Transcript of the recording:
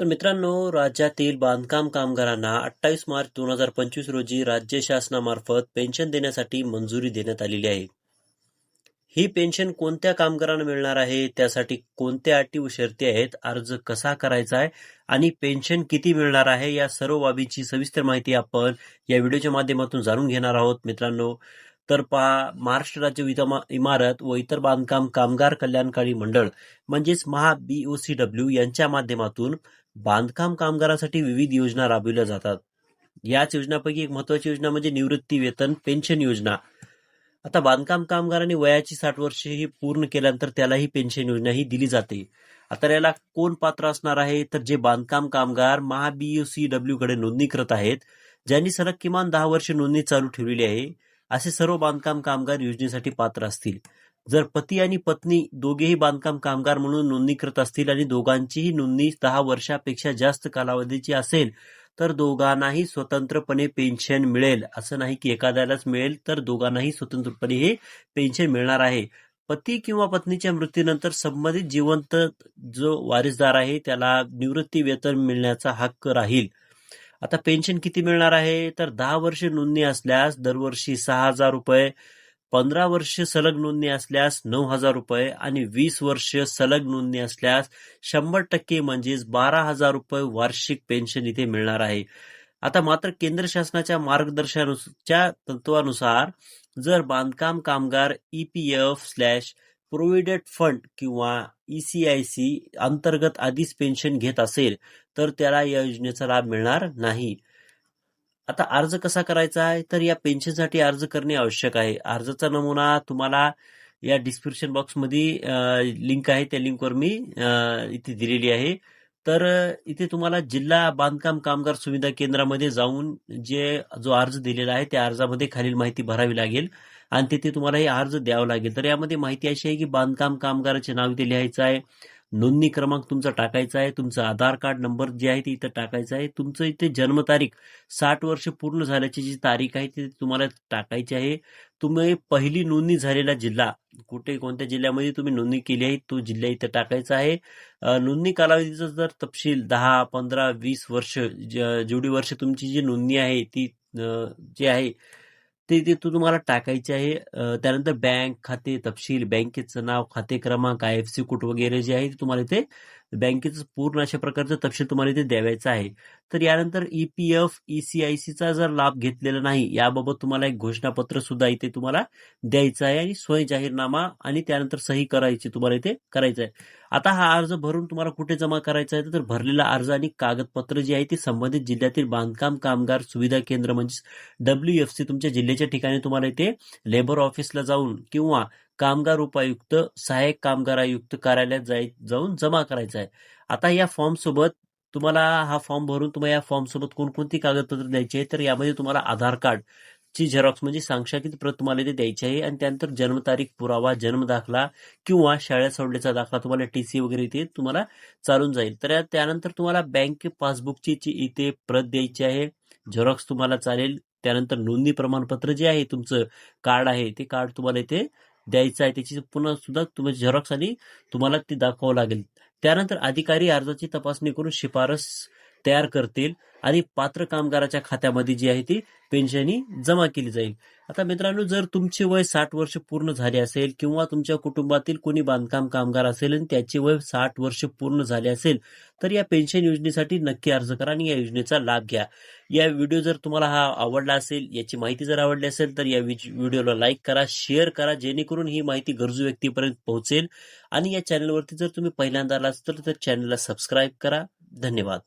तर मित्रांनो राज्यातील बांधकाम कामगारांना अठ्ठावीस मार्च दोन हजार पंचवीस रोजी राज्य शासनामार्फत पेन्शन देण्यासाठी मंजुरी देण्यात आलेली आहे. ही पेन्शन कोणत्या कामगारांना मिळणार आहे? त्यासाठी कोणत्या अटी व शर्ती आहेत? अर्ज कसा करायचा आहे? आणि पेन्शन किती मिळणार आहे? या सर्व बाबीची सविस्तर माहिती आपण या व्हिडिओच्या माध्यमातून जाणून घेणार आहोत मित्रांनो. तर पहा महाराष्ट्र राज्य विधमा- इमारत व इतर बांधकाम कामगार कल्याणकारी मंडळ म्हणजेच महा बीओसी डब्ल्यू यांच्या माध्यमातून बांधकाम कामगारासाठी विविध योजना राबविल्या जातात. याच योजनापैकी एक महत्वाची योजना म्हणजे निवृत्ती वेतन पेन्शन योजना. आता बांधकाम कामगारांनी वयाची साठ वर्ष ही पूर्ण केल्यानंतर त्याला ही पेन्शन योजना ही दिली जाते. आता याला कोण पात्र असणार आहे? तर जे बांधकाम कामगार महा बीओसी डब्ल्यू कडे नोंदणी करत आहेत ज्यांनी सलग किमान दहा वर्ष नोंदणी चालू ठेवलेली आहे असे सर्व बांधकाम कामगार योजनेसाठी पात्र असतील. जर पती आणि पत्नी दोघेही बांधकाम कामगार म्हणून नोंदणीकृत असतील आणि दोघांचीही नोंदणी दहा वर्षापेक्षा जास्त कालावधीची असेल तर दोघांनाही स्वतंत्रपणे पेन्शन मिळेल. असं नाही की एखाद्यालाच मिळेल तर दोघांनाही स्वतंत्रपणे हे पेन्शन मिळणार आहे. पती किंवा पत्नीच्या मृत्यूनंतर संबंधित जिवंत जो वारिसदार आहे त्याला निवृत्ती वेतन मिळण्याचा हक्क राहील. आता पेन्शन किती मिळणार आहे? तर दहा वर्ष नोंदणी असल्यास दरवर्षी सहा हजार रुपये पंधरा वर्ष सलग नोंदणी असल्यास नऊ हजार रुपये आणि वीस वर्ष सलग नोंदणी असल्यास शंभर टक्के म्हणजेच बारा हजार रुपये वार्षिक पेन्शन इथे मिळणार आहे. आता मात्र केंद्र शासनाच्या मार्गदर्शनाच्या तत्वानुसार जर बांधकाम कामगार E P F slash provident fund किंवा ईसीआयसी अंतर्गत आधीच पेन्शन घेत असेल तर त्याला या योजनेचा लाभ मिळणार नाही. आता अर्ज कसा करायचा आहे? तर या पेन्शनसाठी अर्ज करणे आवश्यक आहे. अर्जाचा नमुना तुम्हाला या डिस्क्रिप्शन बॉक्समध्ये लिंक आहे. त्या लिंकवर मी इथे दिलेली आहे. तर इथे तुम्हाला जिल्हा बांधकाम कामगार सुविधा केंद्रामध्ये जाऊन जे जो अर्ज दिलेला आहे त्या अर्जामध्ये खालील माहिती भरावी लागेल. आणि तिथे तुम्हाला हे अर्ज द्यावा लागेल. तर यामध्ये माहिती अशी आहे की बांधकाम कामगाराचे नाव इथे लिहायचं आहे. नोंदणी क्रमांक तुमचा टाकायचा आहे तुमचं आधार कार्ड नंबर जे आहे ते इथं टाकायचं आहे तुमचं इथे जन्मतारीख साठ वर्ष पूर्ण झाल्याची जी तारीख आहे ती तुम्हाला टाकायची आहे. तुम्ही पहिली नोंदणी झालेला जिल्हा कुठे कोणत्या जिल्ह्यामध्ये तुम्ही नोंदणी केली आहे तो जिल्हा इथं टाकायचा आहे. नोंदणी कालावधीचा जर तपशील दहा पंधरा वीस वर्ष ज- जेवढी वर्ष तुमची जी नोंदणी आहे ती जी आहे ते ते तुम्हाला टाकायचे आहे. त्यानंतर बँक खाते तपशील बँकेचं नाव खाते क्रमांक आय एफ सी कोड वगैरे जे आहे ते तुम्हाला इथे बँकेचं पूर्ण अशा प्रकारचं तपशील तुम्हाला इथे द्यावायचं आहे. तर यानंतर E P F E C I सीचा जर लाभ घेतलेला नाही याबाबत तुम्हाला एक घोषणापत्र सुद्धा इथे तुम्हाला द्यायचं आहे आणि स्वयं जाहीरनामा आणि त्यानंतर सही करायची तुम्हाला इथे करायचं आहे. आता हा अर्ज भरून तुम्हाला कुठे जमा करायचा आहे? तर भरलेला अर्ज आणि कागदपत्र जे आहे ते संबंधित जिल्ह्यातील बांधकाम कामगार सुविधा केंद्र म्हणजे डब्ल्यू एफ सी तुमच्या जिल्ह्याच्या ठिकाणी तुम्हाला इथे लेबर ऑफिसला जाऊन किंवा कामगार उपायुक्त सहाय्यक कामगार आयुक्त कार्यालयात जाय जाऊन जमा करायचा आहे. आता या फॉर्म सोबत तुम्हाला हा फॉर्म भरून तुम्हाला या फॉर्म सोबत कोणकोणती कागदपत्र द्यायची आहे तर यामध्ये तुम्हाला आधार कार्ड ची झेरॉक्स म्हणजे सांक्षाकित प्रत तुम्हाला इथे द्यायची आहे आणि त्यानंतर जन्मतारीख पुरावा जन्म दाखला किंवा शाळा सोडल्याचा दाखला तुम्हाला टी सी वगैरे इथे तुम्हाला चालून जाईल. तर त्यानंतर तुम्हाला बँक पासबुकची इथे प्रत द्यायची आहे. झेरॉक्स तुम्हाला चालेल. त्यानंतर नोंदणी प्रमाणपत्र जे आहे तुमचं कार्ड आहे ते कार्ड तुम्हाला इथे द्यायचं आहे त्याची पुन्हा सुद्धा तुम्ही झेरॉक्स आणि तुम्हाला ती दाखवावं लागेल. त्यानंतर अधिकारी अर्जाची तपासणी करून शिफारस तयार करतील आणि पात्र कामगाराच्या खात्यामध्ये जी आहे ती पेन्शनी जमा केली जाईल. आता मित्रांनो जर तुमचे वय साठ वर्ष पूर्ण झाले असेल किंवा तुमच्या कुटुंबातील कोणी बांधकाम कामगार असेल आणि त्याचे वय साठ वर्ष पूर्ण झाले असेल तर या पेन्शन योजनेसाठी नक्की अर्ज करा आणि या योजनेचा लाभ घ्या. या व्हिडिओ जर तुम्हाला हा आवडला असेल याची माहिती जर आवडली असेल तर या व्हिडिओला लाईक करा शेअर करा जेणेकरून ही माहिती गरजू व्यक्तीपर्यंत पोहोचेल. आणि या चॅनलवरती जर तुम्ही पहिल्यांदा आलात तर त्या चॅनलला सबस्क्राईब करा. धन्यवाद.